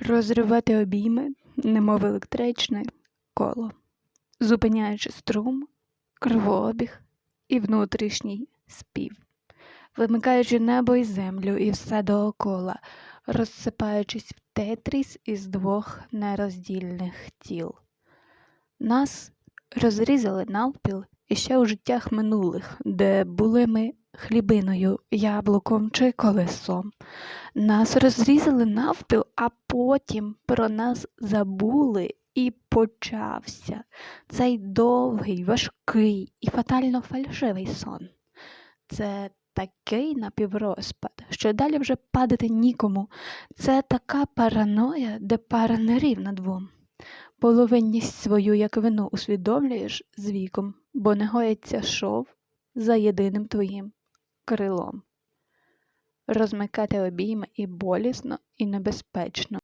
розривати обійми, немов електричне коло, зупиняючи струм, кровообіг і внутрішній спів, вимикаючи небо і землю і все доокола, розсипаючись в тетріс із двох нероздільних тіл. Нас розрізали навпіл іще у життях минулих, де були ми хлібиною, яблуком чи колесом. Нас розрізали навпіл, а потім про нас забули, і почався цей довгий, важкий і фатально фальшивий сон. Це такий напіврозпад, що далі вже падати нікому. Це така параноя, де пара не рівна двом. Половинність свою, як вину, усвідомлюєш з віком, бо не гоїться шов за єдиним твоїм крилом. Розмикати обійми і болісно, і небезпечно.